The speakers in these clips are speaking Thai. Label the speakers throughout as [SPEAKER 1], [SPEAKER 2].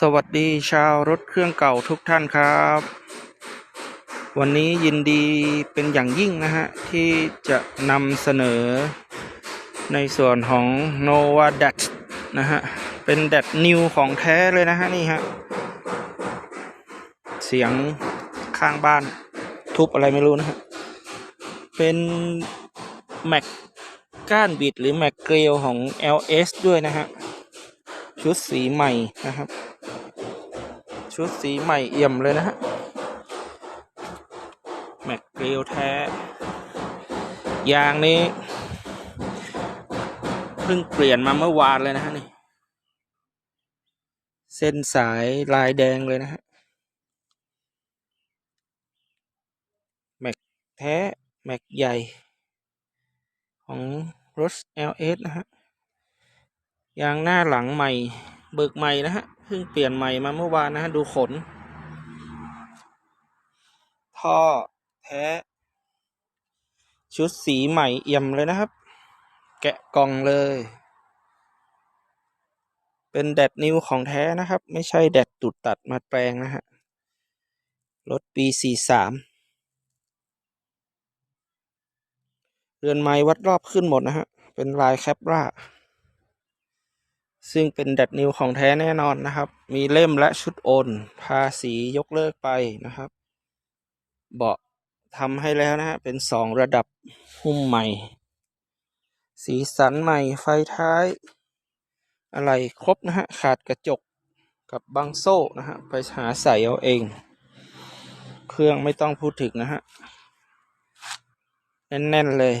[SPEAKER 1] สวัสดีชาวรถเครื่องเก่าทุกท่านครับ วันนี้ยินดีเป็นอย่างยิ่งนะฮะ ที่จะนำเสนอในส่วนของ Nova d a t นะฮะ เป็นแดดนิวของแท้เลยนะฮะ นี่ฮะ เสียงข้างบ้านทุบอะไรไม่รู้นะฮะ เป็นแม็กก้านบิดหรือแม็กเกลียวของ LS ด้วยนะฮะ ชุดสีใหม่นะครับ ชุดสีใหม่เอี่ยมเลยนะฮะ แม็กเกลียวแท้ ยางนี้ เพิ่งเปลี่ยนมาเมื่อวานเลยนะฮะนี่ เส้นสายลายแดงเลยนะฮะ แม็กแท้ แม็กใหญ่ ของรถ LS นะฮะ ยางหน้าหลังใหม่ เบิกใหม่นะฮะ เพิ่งเปลี่ยนใหม่มาเมื่อวานนะฮะดูขน ท่อแท้ ชุดสีใหม่เอี่ยมเลยนะครับ แกะกล่องเลย เป็นแดดนิวของแท้นะครับ ไม่ใช่แดดตุดตัดมาแปลงนะฮะ รถปี 43 เรือนไม้วัดรอบขึ้นหมดนะฮะ เป็นลายแคปรา ซึ่งเป็นแดดนิวของแท้แน่นอนนะครับ มีเล่มและชุดโอน ภาษียกเลิกไปนะครับ เบาะทำให้แล้วนะฮะ เป็นสองระดับหุ้มใหม่ สีสันใหม่ ไฟท้าย อะไรครบนะฮะ ขาดกระจกกับบังโซ่นะฮะ ไปหาใส่เอาเอง เครื่องไม่ต้องพูดถึงนะฮะ แน่น ๆ เลย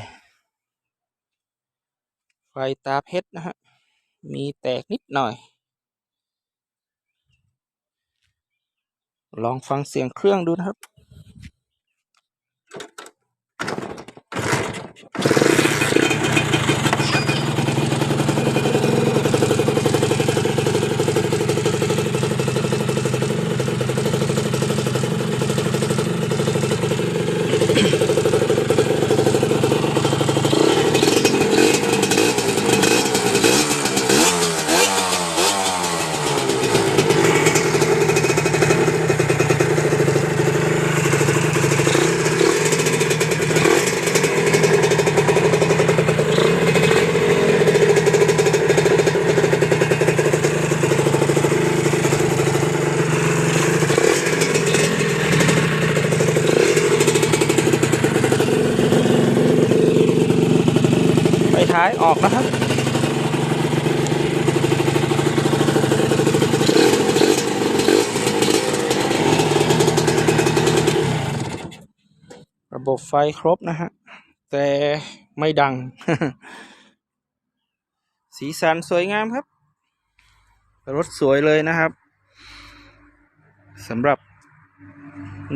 [SPEAKER 1] ไฟตาเพชรนะฮะ มีแตกนิดหน่อย ลองฟังเสียงเครื่องดูนะครับไฟ ท้ายออกนะครับระบบไฟครบนะฮะ แต่ไม่ดัง สีสันสวยงามครับ รถสวยเลยนะครับสำหรับ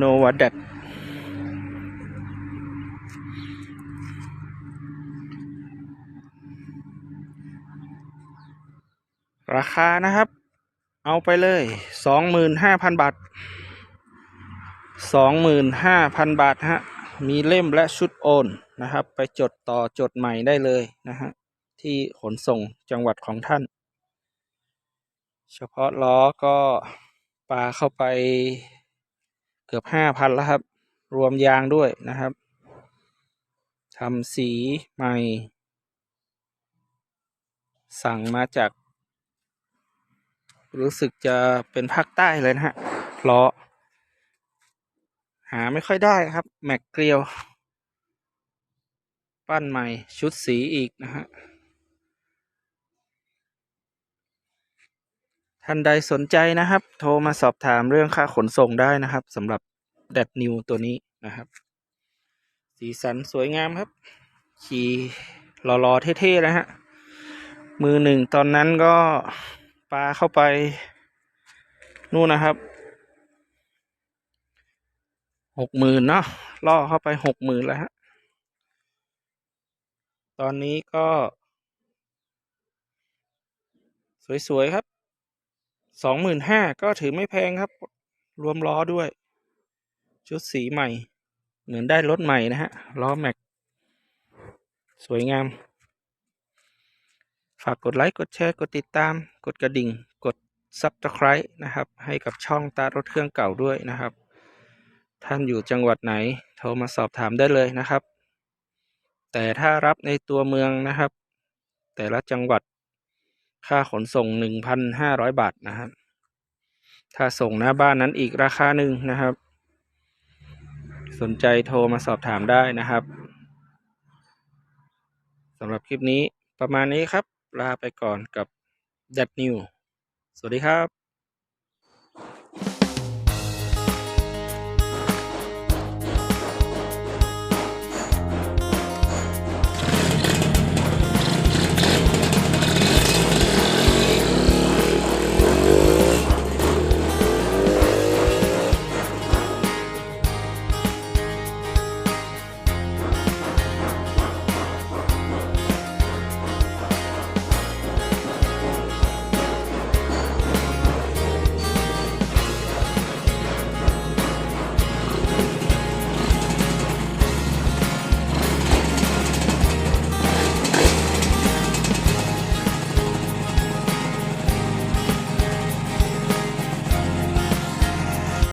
[SPEAKER 1] Nova d a t ราคานะครับ เอาไปเลยสองหมื่นห้าพันบาทสองหมื่นห้าพันบาทฮะ มีเล่มและชุดโอนนะครับ ไปจดต่อจดใหม่ได้เลยนะฮะ ที่ขนส่งจังหวัดของท่าน เฉพาะล้อก็ปลาเข้าไปเกือบห้าพันแล้วครับ รวมยางด้วยนะครับทำสีใหม่ สั่งมาจาก รู้สึกจะเป็นภาคใต้เลยนะฮะล้อหาไม่ค่อยได้ครับ แม็กเกลียว ปั้นใหม่ชุดสีอีกนะฮะ ท่านใดสนใจนะครับ โทรมาสอบถามเรื่องค่าขนส่งได้นะครับสำหรับแดดนิวตัวนี้นะครับ สีสันสวยงามครับ ขี่หล่อๆเท่ๆนะฮะ มือหนึ่งตอนนั้นก็ ปลาเข้าไป นู่นนะครับหกหมื่นเนาะล่อเข้าไปหกหมื่นแล้วฮะตอนนี้ก็ สวย ๆ ครับสองหมื่นห้าก็ถือไม่แพงครับ รวมล้อด้วย ชุดสีใหม่ เหมือนได้รถใหม่นะฮะ ล้อแม็ก สวยงามากกดไลค์กดแชร์กดติดตาม กดกระดิ่ง กด Subscribe นะครับ ให้กับช่องตารถเครื่องเก่าด้วยนะครับ ท่านอยู่จังหวัดไหนโทรมาสอบถามได้เลยนะครับ แต่ถ้ารับในตัวเมืองนะครับ แต่ละจังหวัดค่าขนส่ง 1,500 บาทนะครับ ถ้าส่งหน้าบ้านนั้นอีกราคาหนึ่งนะครับ สนใจโทรมาสอบถามได้นะครับสำหรับคลิปนี้ประมาณนี้ครับ ลาไปก่อนกับ d ด t New สวัสดีครับ